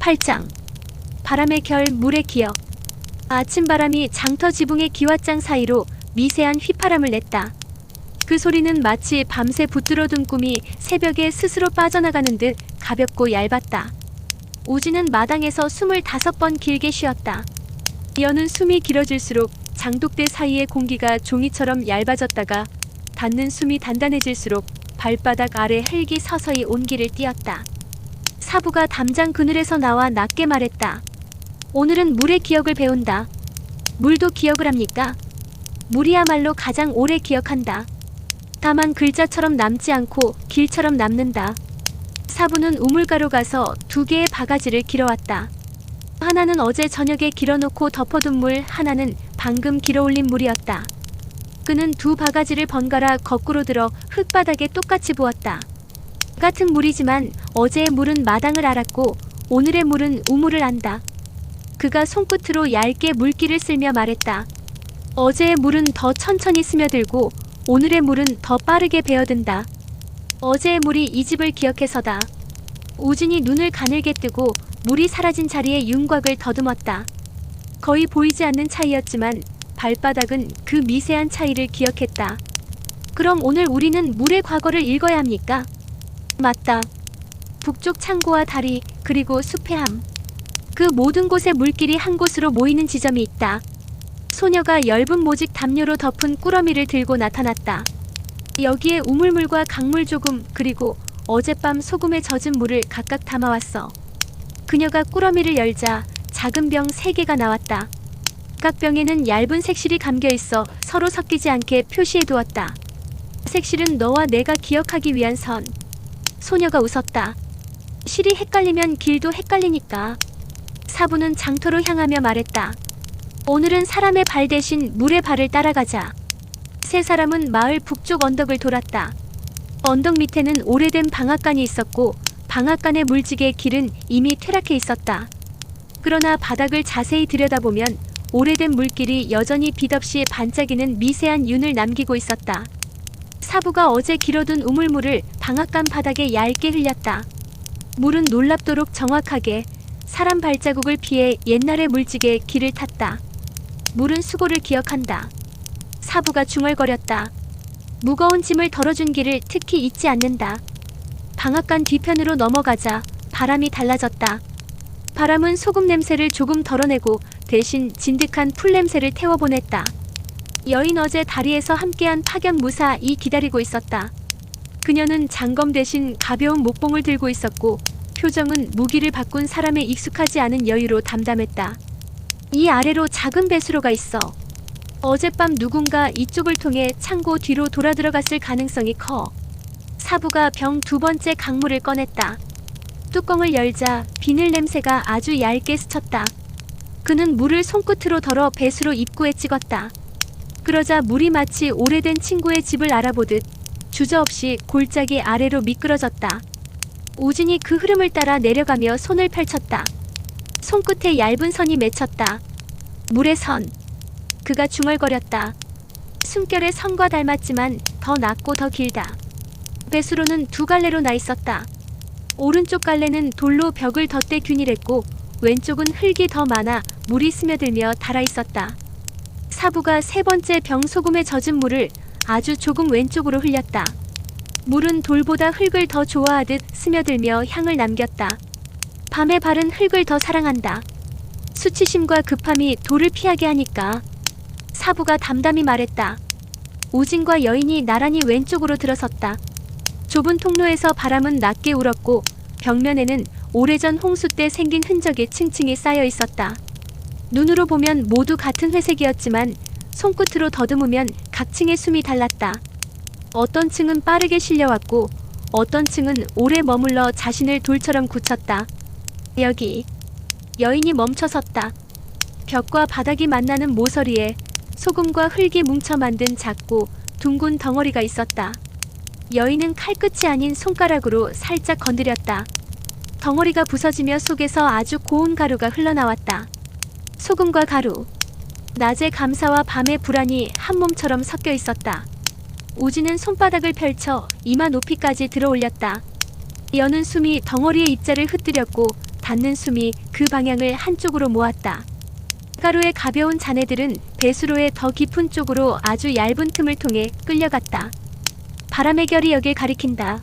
8장 바람의 결 물의 기억 아침 바람이 장터 지붕의 기왓장 사이로 미세한 휘파람을 냈다. 그 소리는 마치 밤새 붙들어둔 꿈이 새벽에 스스로 빠져나가는 듯 가볍고 얇았다. 우지는 마당에서 숨을 다섯 번 길게 쉬었다. 여는 숨이 길어질수록 장독대 사이의 공기가 종이처럼 얇아졌다가 닿는 숨이 단단해질수록 발바닥 아래 흙이 서서히 온기를 띄었다. 사부가 담장 그늘에서 나와 낮게 말했다. 오늘은 물의 기억을 배운다. 물도 기억을 합니까? 물이야말로 가장 오래 기억한다. 다만 글자처럼 남지 않고 길처럼 남는다. 사부는 우물가로 가서 두 개의 바가지를 길어왔다. 하나는 어제 저녁에 길어놓고 덮어둔 물, 하나는 방금 길어올린 물이었다. 그는 두 바가지를 번갈아 거꾸로 들어 흙바닥에 똑같이 부었다. 같은 물이지만 어제의 물은 마당을 알았고 오늘의 물은 우물을 안다. 그가 손끝으로 얇게 물기를 쓸며 말했다. 어제의 물은 더 천천히 스며들고 오늘의 물은 더 빠르게 배어든다. 어제의 물이 이 집을 기억해서다. 우진이 눈을 가늘게 뜨고 물이 사라진 자리에 윤곽을 더듬었다. 거의 보이지 않는 차이였지만 발바닥은 그 미세한 차이를 기억했다. 그럼 오늘 우리는 물의 과거를 읽어야 합니까? 맞다. 북쪽 창고와 다리, 그리고 숲의 함. 그 모든 곳에 물길이 한 곳으로 모이는 지점이 있다. 소녀가 엷은 모직 담요로 덮은 꾸러미를 들고 나타났다. 여기에 우물물과 강물 조금 그리고 어젯밤 소금에 젖은 물을 각각 담아왔어. 그녀가 꾸러미를 열자 작은 병세 개가 나왔다. 각 병에는 얇은 색실이 감겨 있어 서로 섞이지 않게 표시해 두었다. 색실은 너와 내가 기억하기 위한 선. 소녀가 웃었다. 실이 헷갈리면 길도 헷갈리니까. 사부는 장터로 향하며 말했다. 오늘은 사람의 발 대신 물의 발을 따라가자. 세 사람은 마을 북쪽 언덕을 돌았다. 언덕 밑에는 오래된 방앗간이 있었고 방앗간의 물지개 길은 이미 퇴락해 있었다. 그러나 바닥을 자세히 들여다보면 오래된 물길이 여전히 빛없이 반짝이는 미세한 윤을 남기고 있었다. 사부가 어제 길어둔 우물물을 방앗간 바닥에 얇게 흘렸다. 물은 놀랍도록 정확하게 사람 발자국을 피해 옛날의 물지개의 길을 탔다. 물은 수고를 기억한다. 사부가 중얼거렸다. 무거운 짐을 덜어준 길을 특히 잊지 않는다. 방앗간 뒤편으로 넘어가자 바람이 달라졌다. 바람은 소금 냄새를 조금 덜어내고 대신 진득한 풀 냄새를 태워보냈다. 여인 어제 다리에서 함께한 파견 무사이 기다리고 있었다. 그녀는 장검 대신 가벼운 목봉을 들고 있었고 표정은 무기를 바꾼 사람의 익숙하지 않은 여유로 담담했다. 이 아래로 작은 배수로가 있어. 어젯밤 누군가 이쪽을 통해 창고 뒤로 돌아 들어갔을 가능성이 커. 사부가 병 두 번째 강물을 꺼냈다. 뚜껑을 열자 비늘 냄새가 아주 얇게 스쳤다. 그는 물을 손끝으로 덜어 배수로 입구에 찍었다. 그러자 물이 마치 오래된 친구의 집을 알아보듯 주저없이 골짜기 아래로 미끄러졌다. 우진이 그 흐름을 따라 내려가며 손을 펼쳤다. 손끝에 얇은 선이 맺혔다. 물의 선. 그가 중얼거렸다. 숨결의 선과 닮았지만 더 낮고 더 길다. 배수로는 두 갈래로 나 있었다. 오른쪽 갈래는 돌로 벽을 덧대 균일했고 왼쪽은 흙이 더 많아 물이 스며들며 달아 있었다. 사부가 세 번째 병 소금에 젖은 물을 아주 조금 왼쪽으로 흘렸다. 물은 돌보다 흙을 더 좋아하듯 스며들며 향을 남겼다. 밤에 바른 흙을 더 사랑한다. 수치심과 급함이 돌을 피하게 하니까. 사부가 담담히 말했다. 우진과 여인이 나란히 왼쪽으로 들어섰다. 좁은 통로에서 바람은 낮게 울었고 벽면에는 오래전 홍수 때 생긴 흔적이 층층이 쌓여 있었다. 눈으로 보면 모두 같은 회색이었지만 손끝으로 더듬으면 각 층의 숨이 달랐다. 어떤 층은 빠르게 실려왔고 어떤 층은 오래 머물러 자신을 돌처럼 굳혔다. 여기 여인이 멈춰섰다. 벽과 바닥이 만나는 모서리에 소금과 흙이 뭉쳐 만든 작고 둥근 덩어리가 있었다. 여인은 칼끝이 아닌 손가락으로 살짝 건드렸다. 덩어리가 부서지며 속에서 아주 고운 가루가 흘러나왔다. 소금과 가루. 낮의 감사와 밤의 불안이 한 몸처럼 섞여 있었다. 우지는 손바닥을 펼쳐 이마 높이까지 들어 올렸다. 여는 숨이 덩어리의 입자를 흩뜨렸고 닿는 숨이 그 방향을 한쪽으로 모았다. 가루의 가벼운 잔해들은 배수로의 더 깊은 쪽으로 아주 얇은 틈을 통해 끌려갔다. 바람의 결이 여길 가리킨다.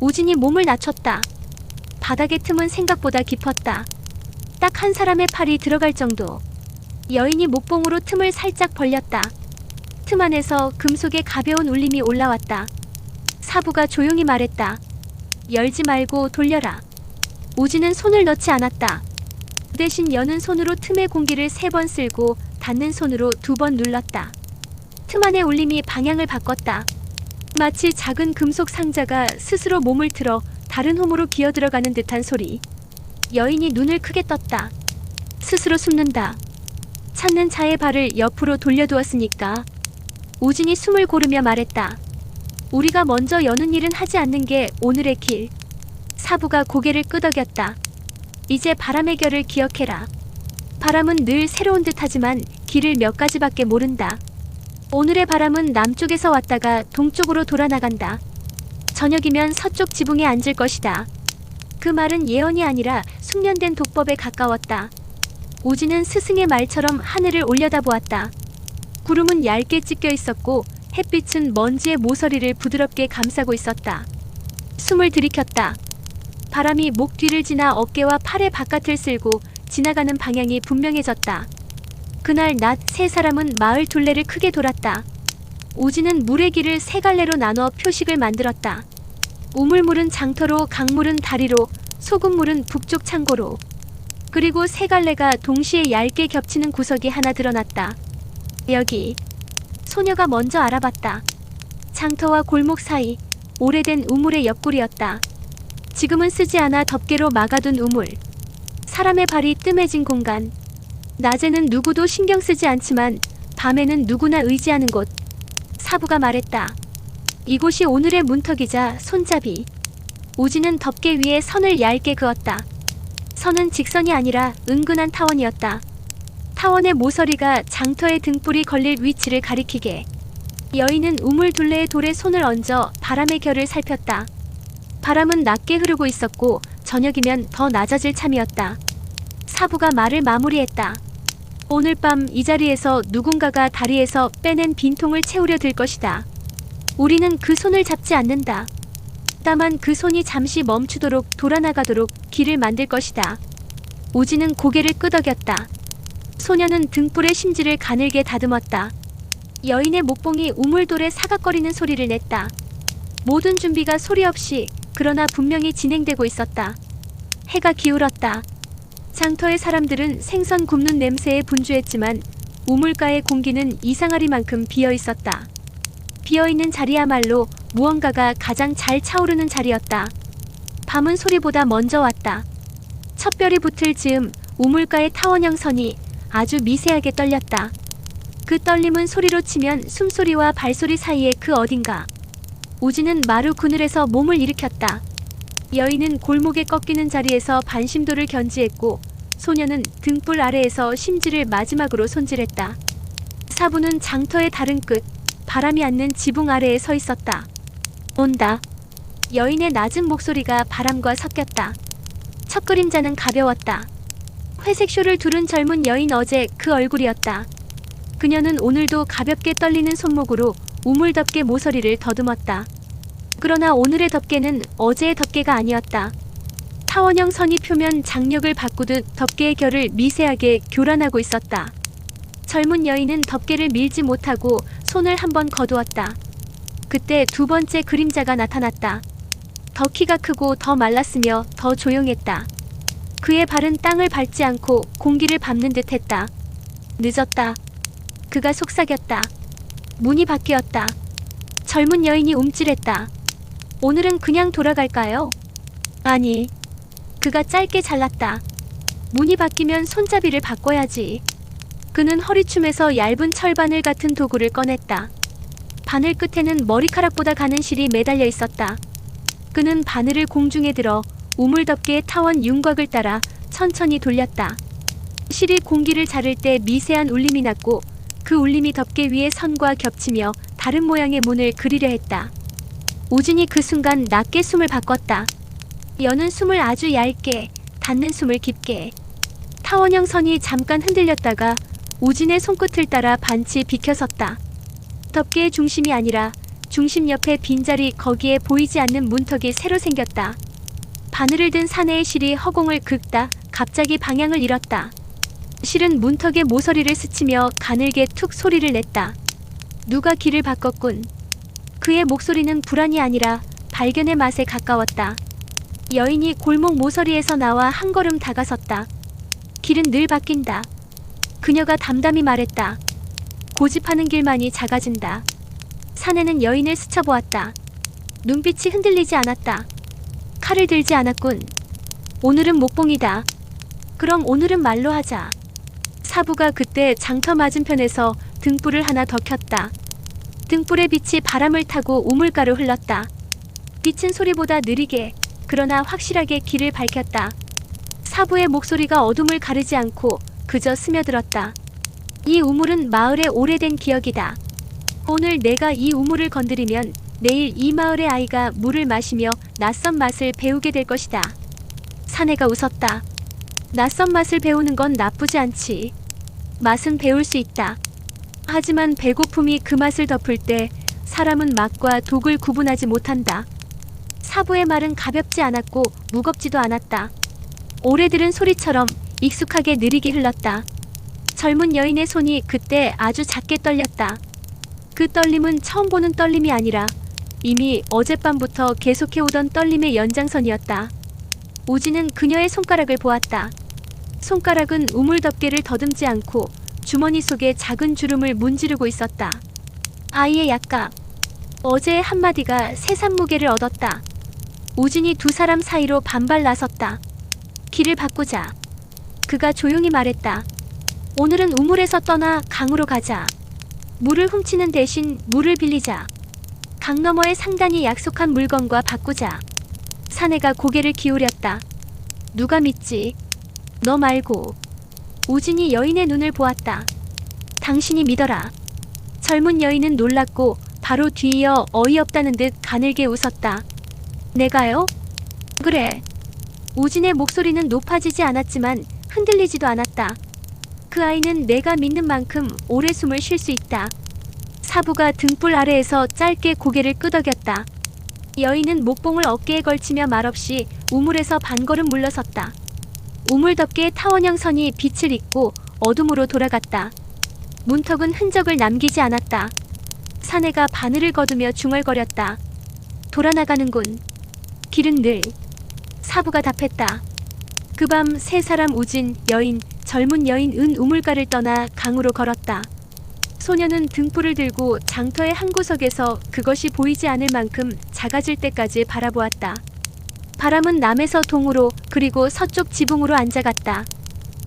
우진이 몸을 낮췄다. 바닥의 틈은 생각보다 깊었다. 딱 한 사람의 팔이 들어갈 정도. 여인이 목봉으로 틈을 살짝 벌렸다. 틈 안에서 금속의 가벼운 울림이 올라왔다. 사부가 조용히 말했다. 열지 말고 돌려라. 우진은 손을 넣지 않았다. 그 대신 여는 손으로 틈의 공기를 세 번 쓸고 닿는 손으로 두 번 눌렀다. 틈 안의 울림이 방향을 바꿨다. 마치 작은 금속 상자가 스스로 몸을 틀어 다른 홈으로 기어 들어가는 듯한 소리. 여인이 눈을 크게 떴다. 스스로 숨는다. 찾는 차의 발을 옆으로 돌려두었으니까. 우진이 숨을 고르며 말했다. 우리가 먼저 여는 일은 하지 않는 게 오늘의 길. 사부가 고개를 끄덕였다. 이제 바람의 결을 기억해라. 바람은 늘 새로운 듯 하지만 길을 몇 가지밖에 모른다. 오늘의 바람은 남쪽에서 왔다가 동쪽으로 돌아나간다. 저녁이면 서쪽 지붕에 앉을 것이다. 그 말은 예언이 아니라 숙련된 독법에 가까웠다. 우지는 스승의 말처럼 하늘을 올려다보았다. 구름은 얇게 찢겨 있었고 햇빛은 먼지의 모서리를 부드럽게 감싸고 있었다. 숨을 들이켰다. 바람이 목 뒤를 지나 어깨와 팔의 바깥을 쓸고 지나가는 방향이 분명해졌다. 그날 낮 세 사람은 마을 둘레를 크게 돌았다. 우지는 물의 길을 세 갈래로 나눠 표식을 만들었다. 우물물은 장터로, 강물은 다리로, 소금물은 북쪽 창고로. 그리고 세 갈래가 동시에 얇게 겹치는 구석이 하나 드러났다. 여기. 소녀가 먼저 알아봤다. 장터와 골목 사이 오래된 우물의 옆구리였다. 지금은 쓰지 않아 덮개로 막아둔 우물. 사람의 발이 뜸해진 공간. 낮에는 누구도 신경 쓰지 않지만 밤에는 누구나 의지하는 곳. 사부가 말했다. 이곳이 오늘의 문턱이자 손잡이. 우지는 덮개 위에 선을 얇게 그었다. 선은 직선이 아니라 은근한 타원이었다. 타원의 모서리가 장터의 등불이 걸릴 위치를 가리키게. 여인은 우물 둘레의 돌에 손을 얹어 바람의 결을 살폈다. 바람은 낮게 흐르고 있었고 저녁이면 더 낮아질 참이었다. 사부가 말을 마무리했다. 오늘 밤 이 자리에서 누군가가 다리에서 빼낸 빈통을 채우려 들 것이다. 우리는 그 손을 잡지 않는다. 다만 그 손이 잠시 멈추도록 돌아나가도록 길을 만들 것이다. 우지는 고개를 끄덕였다. 소녀는 등불의 심지를 가늘게 다듬었다. 여인의 목봉이 우물돌에 사각거리는 소리를 냈다. 모든 준비가 소리 없이 그러나 분명히 진행되고 있었다. 해가 기울었다. 장터의 사람들은 생선 굽는 냄새에 분주했지만 우물가의 공기는 이상하리만큼 비어 있었다. 비어 있는 자리야말로 무언가가 가장 잘 차오르는 자리였다. 밤은 소리보다 먼저 왔다. 첫 별이 붙을 즈음 우물가의 타원형 선이 아주 미세하게 떨렸다. 그 떨림은 소리로 치면 숨소리와 발소리 사이의 그 어딘가. 우지는 마루 그늘에서 몸을 일으켰다. 여인은 골목에 꺾이는 자리에서 반심도를 견지했고 소녀는 등불 아래에서 심지를 마지막으로 손질했다. 사부는 장터의 다른 끝, 바람이 않는 지붕 아래에 서 있었다. 온다. 여인의 낮은 목소리가 바람과 섞였다. 첫 그림자는 가벼웠다. 회색 쇼를 두른 젊은 여인 어제 그 얼굴이었다. 그녀는 오늘도 가볍게 떨리는 손목으로 우물덮개 모서리를 더듬었다. 그러나 오늘의 덮개는 어제의 덮개가 아니었다. 타원형 선이 표면 장력을 바꾸듯 덮개의 결을 미세하게 교란하고 있었다. 젊은 여인은 덮개를 밀지 못하고 손을 한번 거두었다. 그때 두 번째 그림자가 나타났다. 더 키가 크고 더 말랐으며 더 조용했다. 그의 발은 땅을 밟지 않고 공기를 밟는 듯 했다. 늦었다. 그가 속삭였다. 문이 바뀌었다. 젊은 여인이 움찔했다. 오늘은 그냥 돌아갈까요? 아니. 그가 짧게 잘랐다. 문이 바뀌면 손잡이를 바꿔야지. 그는 허리춤에서 얇은 철바늘 같은 도구를 꺼냈다. 바늘 끝에는 머리카락보다 가는 실이 매달려 있었다. 그는 바늘을 공중에 들어 우물덮개의 타원 윤곽을 따라 천천히 돌렸다. 실이 공기를 자를 때 미세한 울림이 났고 그 울림이 덮개 위의 선과 겹치며 다른 모양의 문을 그리려 했다. 우진이 그 순간 낮게 숨을 바꿨다. 여는 숨을 아주 얇게, 닿는 숨을 깊게. 타원형 선이 잠깐 흔들렸다가 우진의 손끝을 따라 반치 비켜섰다. 덮개의 중심이 아니라 중심 옆에 빈자리 거기에 보이지 않는 문턱이 새로 생겼다. 바늘을 든 사내의 실이 허공을 긁다 갑자기 방향을 잃었다. 실은 문턱의 모서리를 스치며 가늘게 툭 소리를 냈다. 누가 길을 바꿨군. 그의 목소리는 불안이 아니라 발견의 맛에 가까웠다. 여인이 골목 모서리에서 나와 한 걸음 다가섰다. 길은 늘 바뀐다. 그녀가 담담히 말했다. 고집하는 길만이 작아진다. 사내는 여인을 스쳐보았다. 눈빛이 흔들리지 않았다. 칼을 들지 않았군. 오늘은 목봉이다. 그럼 오늘은 말로 하자. 사부가 그때 장터 맞은편에서 등불을 하나 더 켰다. 등불의 빛이 바람을 타고 우물가로 흘렀다. 빛은 소리보다 느리게 그러나 확실하게 길을 밝혔다. 사부의 목소리가 어둠을 가르지 않고 그저 스며들었다. 이 우물은 마을의 오래된 기억이다. 오늘 내가 이 우물을 건드리면 내일 이 마을의 아이가 물을 마시며 낯선 맛을 배우게 될 것이다. 사내가 웃었다. 낯선 맛을 배우는 건 나쁘지 않지. 맛은 배울 수 있다. 하지만 배고픔이 그 맛을 덮을 때 사람은 맛과 독을 구분하지 못한다. 사부의 말은 가볍지 않았고 무겁지도 않았다. 오래 들은 소리처럼 익숙하게 느리게 흘렀다. 젊은 여인의 손이 그때 아주 작게 떨렸다. 그 떨림은 처음 보는 떨림이 아니라 이미 어젯밤부터 계속해오던 떨림의 연장선이었다. 우진은 그녀의 손가락을 보았다. 손가락은 우물 덮개를 더듬지 않고 주머니 속에 작은 주름을 문지르고 있었다. 아이의 약각. 어제의 한마디가 세상 무게를 얻었다. 우진이 두 사람 사이로 반발 나섰다. 길을 바꾸자. 그가 조용히 말했다. 오늘은 우물에서 떠나 강으로 가자. 물을 훔치는 대신 물을 빌리자. 강 너머의 상단이 약속한 물건과 바꾸자. 사내가 고개를 기울였다. 누가 믿지? 너 말고. 우진이 여인의 눈을 보았다. 당신이 믿어라. 젊은 여인은 놀랐고 바로 뒤이어 어이없다는 듯 가늘게 웃었다. 내가요? 그래. 우진의 목소리는 높아지지 않았지만 흔들리지도 않았다. 그 아이는 내가 믿는 만큼 오래 숨을 쉴 수 있다. 사부가 등불 아래에서 짧게 고개를 끄덕였다. 여인은 목봉을 어깨에 걸치며 말없이 우물에서 반걸음 물러섰다. 우물 덮개의 타원형 선이 빛을 잇고 어둠으로 돌아갔다. 문턱은 흔적을 남기지 않았다. 사내가 바늘을 거두며 중얼거렸다. 돌아나가는군. 길은 늘. 사부가 답했다. 그 밤 세 사람 우진, 여인, 젊은 여인 은 우물가를 떠나 강으로 걸었다. 소녀는 등불을 들고 장터의 한 구석에서 그것이 보이지 않을 만큼 작아질 때까지 바라보았다. 바람은 남에서 동으로 그리고 서쪽 지붕으로 앉아갔다.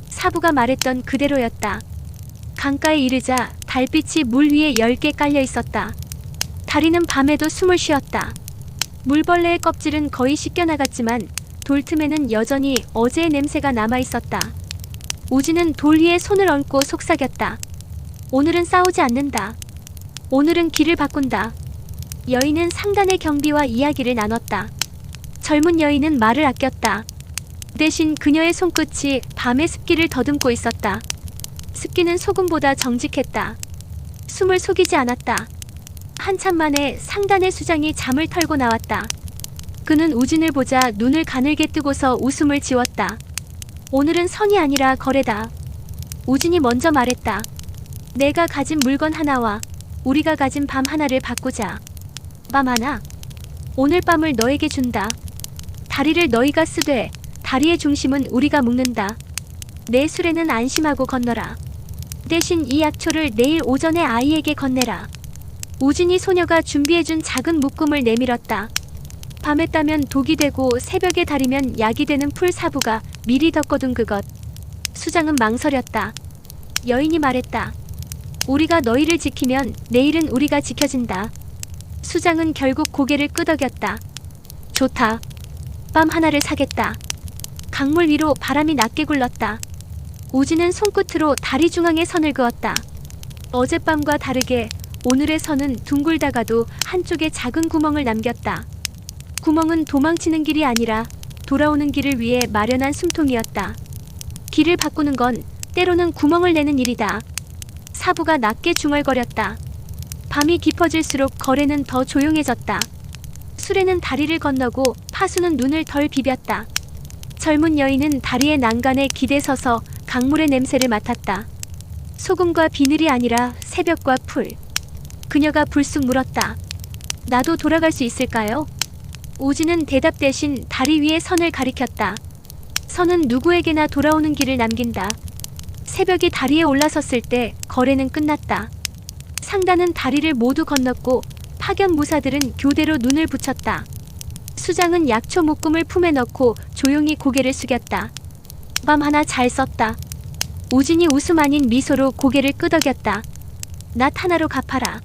사부가 말했던 그대로였다. 강가에 이르자 달빛이 물 위에 엷게 깔려 있었다. 다리는 밤에도 숨을 쉬었다. 물벌레의 껍질은 거의 씻겨나갔지만 돌 틈에는 여전히 어제의 냄새가 남아 있었다. 우지는 돌 위에 손을 얹고 속삭였다. 오늘은 싸우지 않는다. 오늘은 길을 바꾼다. 여인은 상단의 경비와 이야기를 나눴다. 젊은 여인은 말을 아꼈다. 대신 그녀의 손끝이 밤의 습기를 더듬고 있었다. 습기는 소금보다 정직했다. 숨을 속이지 않았다. 한참 만에 상단의 수장이 잠을 털고 나왔다. 그는 우진을 보자 눈을 가늘게 뜨고서 웃음을 지웠다. 오늘은 선이 아니라 거래다. 우진이 먼저 말했다. 내가 가진 물건 하나와 우리가 가진 밤 하나를 바꾸자. 밤 하나. 오늘 밤을 너에게 준다. 다리를 너희가 쓰되 다리의 중심은 우리가 묶는다. 내 수레는 안심하고 건너라. 대신 이 약초를 내일 오전에 아이에게 건네라. 우진이 소녀가 준비해준 작은 묶음을 내밀었다. 밤에 따면 독이 되고 새벽에 다리면 약이 되는 풀사부가 미리 덮어둔 그것. 수장은 망설였다. 여인이 말했다. 우리가 너희를 지키면 내일은 우리가 지켜진다. 수장은 결국 고개를 끄덕였다. 좋다. 밤 하나를 사겠다. 강물 위로 바람이 낮게 굴렀다. 우지는 손끝으로 다리 중앙에 선을 그었다. 어젯밤과 다르게 오늘의 선은 둥글다가도 한쪽에 작은 구멍을 남겼다. 구멍은 도망치는 길이 아니라 돌아오는 길을 위해 마련한 숨통이었다. 길을 바꾸는 건 때로는 구멍을 내는 일이다. 사부가 낮게 중얼거렸다. 밤이 깊어질수록 거래는 더 조용해졌다. 수레는 다리를 건너고 파수는 눈을 덜 비볐다. 젊은 여인은 다리의 난간에 기대 서서 강물의 냄새를 맡았다. 소금과 비늘이 아니라 새벽과 풀. 그녀가 불쑥 물었다. 나도 돌아갈 수 있을까요? 오지는 대답 대신 다리 위에 선을 가리켰다. 선은 누구에게나 돌아오는 길을 남긴다. 새벽이 다리에 올라섰을 때 거래는 끝났다. 상단은 다리를 모두 건넜고 파견 무사들은 교대로 눈을 붙였다. 수장은 약초 묶음을 품에 넣고 조용히 고개를 숙였다. 밤 하나 잘 썼다. 우진이 웃음 아닌 미소로 고개를 끄덕였다. 나 하나로 갚아라.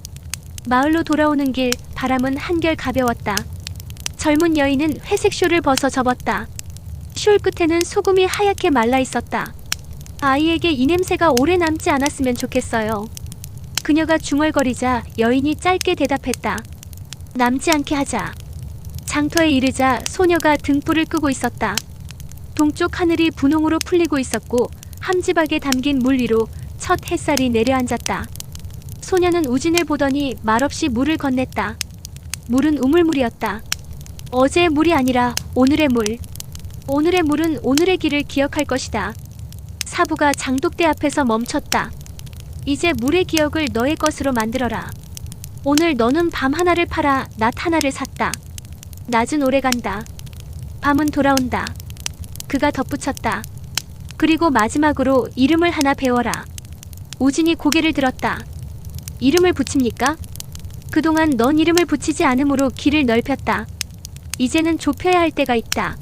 마을로 돌아오는 길 바람은 한결 가벼웠다. 젊은 여인은 회색 쇼를 벗어 접었다. 숄 끝에는 소금이 하얗게 말라 있었다. 아이에게 이 냄새가 오래 남지 않았으면 좋겠어요. 그녀가 중얼거리자 여인이 짧게 대답했다. 남지 않게 하자. 장터에 이르자 소녀가 등불을 끄고 있었다. 동쪽 하늘이 분홍으로 풀리고 있었고 함지박에 담긴 물 위로 첫 햇살이 내려앉았다. 소녀는 우진을 보더니 말없이 물을 건넸다. 물은 우물물이었다. 어제의 물이 아니라 오늘의 물. 오늘의 물은 오늘의 길을 기억할 것이다. 사부가 장독대 앞에서 멈췄다. 이제 물의 기억을 너의 것으로 만들어라. 오늘 너는 밤 하나를 팔아 낮 하나를 샀다. 낮은 오래 간다. 밤은 돌아온다. 그가 덧붙였다. 그리고 마지막으로 이름을 하나 배워라. 우진이 고개를 들었다. 이름을 붙입니까? 그동안 넌 이름을 붙이지 않으므로 길을 넓혔다. 이제는 좁혀야 할 때가 있다.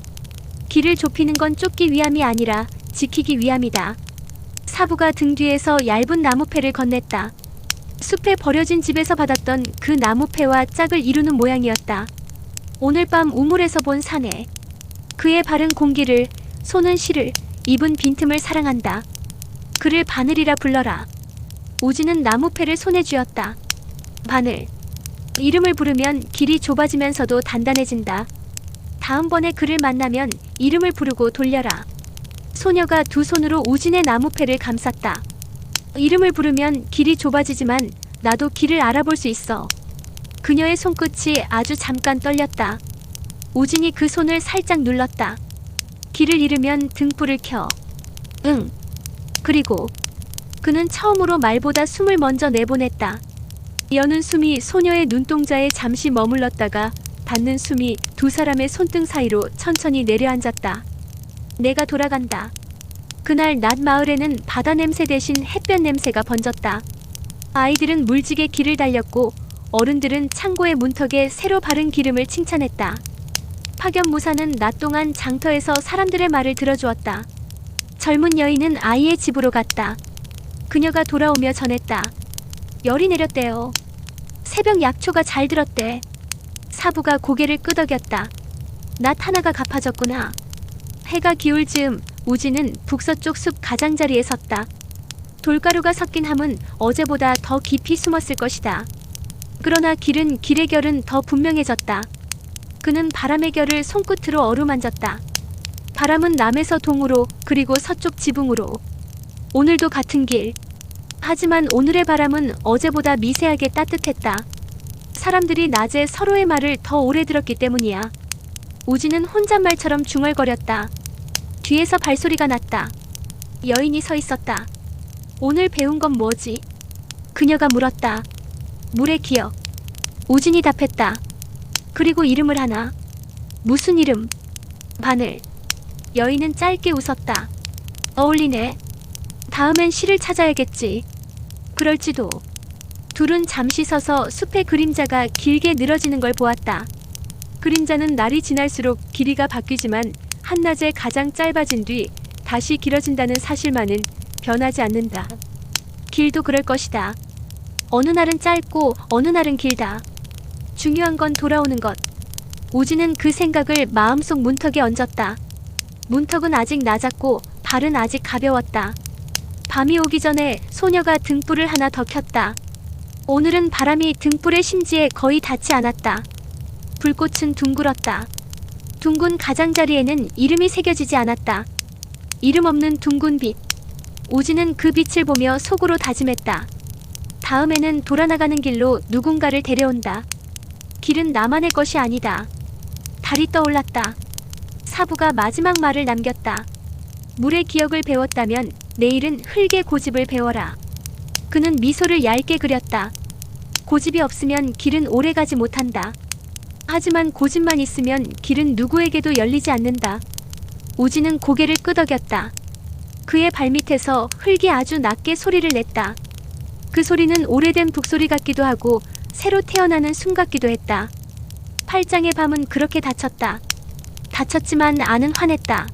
길을 좁히는 건 쫓기 위함이 아니라 지키기 위함이다. 사부가 등 뒤에서 얇은 나무패를 건넸다. 숲에 버려진 집에서 받았던 그 나무패와 짝을 이루는 모양이었다. 오늘 밤 우물에서 본 사내. 그의 바른 공기를, 손은 실을, 입은 빈틈을 사랑한다. 그를 바늘이라 불러라. 우지는 나무패를 손에 쥐었다. 바늘. 이름을 부르면 길이 좁아지면서도 단단해진다. 다음번에 그를 만나면 이름을 부르고 돌려라. 소녀가 두 손으로 우진의 나무패를 감쌌다. 이름을 부르면 길이 좁아지지만 나도 길을 알아볼 수 있어. 그녀의 손끝이 아주 잠깐 떨렸다. 우진이 그 손을 살짝 눌렀다. 길을 잃으면 등불을 켜. 응. 그리고 그는 처음으로 말보다 숨을 먼저 내보냈다. 여는 숨이 소녀의 눈동자에 잠시 머물렀다가 닿는 숨이 두 사람의 손등 사이로 천천히 내려앉았다. 내가 돌아간다. 그날 낮 마을에는 바다 냄새 대신 햇볕 냄새가 번졌다. 아이들은 물지개 길을 달렸고 어른들은 창고의 문턱에 새로 바른 기름을 칭찬했다. 파견 무사는 낮 동안 장터에서 사람들의 말을 들어주었다. 젊은 여인은 아이의 집으로 갔다. 그녀가 돌아오며 전했다. 열이 내렸대요. 새벽 약초가 잘 들었대. 사부가 고개를 끄덕였다. 낮 하나가 갚아졌구나. 해가 기울 즈음 우지는 북서쪽 숲 가장자리에 섰다. 돌가루가 섞인 함은 어제보다 더 깊이 숨었을 것이다. 그러나 길은 길의 결은 더 분명해졌다. 그는 바람의 결을 손끝으로 어루만졌다. 바람은 남에서 동으로 그리고 서쪽 지붕으로. 오늘도 같은 길. 하지만 오늘의 바람은 어제보다 미세하게 따뜻했다. 사람들이 낮에 서로의 말을 더 오래 들었기 때문이야. 우지는 혼잣말처럼 중얼거렸다. 뒤에서 발소리가 났다. 여인이 서 있었다. 오늘 배운 건 뭐지? 그녀가 물었다. 물의 기억. 우진이 답했다. 그리고 이름을 하나. 무슨 이름? 바늘. 여인은 짧게 웃었다. 어울리네. 다음엔 시를 찾아야겠지. 그럴지도. 둘은 잠시 서서 숲의 그림자가 길게 늘어지는 걸 보았다. 그림자는 날이 지날수록 길이가 바뀌지만 한낮에 가장 짧아진 뒤 다시 길어진다는 사실만은 변하지 않는다. 길도 그럴 것이다. 어느 날은 짧고 어느 날은 길다. 중요한 건 돌아오는 것. 우지는 그 생각을 마음속 문턱에 얹었다. 문턱은 아직 낮았고 발은 아직 가벼웠다. 밤이 오기 전에 소녀가 등불을 하나 더 켰다. 오늘은 바람이 등불의 심지에 거의 닿지 않았다. 불꽃은 둥글었다. 둥근 가장자리에는 이름이 새겨지지 않았다. 이름 없는 둥근 빛. 오지는 그 빛을 보며 속으로 다짐했다. 다음에는 돌아나가는 길로 누군가를 데려온다. 길은 나만의 것이 아니다. 달이 떠올랐다. 사부가 마지막 말을 남겼다. 물의 기억을 배웠다면 내일은 흙의 고집을 배워라. 그는 미소를 얇게 그렸다. 고집이 없으면 길은 오래 가지 못한다. 하지만 고집만 있으면 길은 누구에게도 열리지 않는다. 오지는 고개를 끄덕였다. 그의 발밑에서 흙이 아주 낮게 소리를 냈다. 그 소리는 오래된 북소리 같기도 하고 새로 태어나는 숨 같기도 했다. 팔짱의 밤은 그렇게 닫혔다. 닫혔지만 안은 환했다.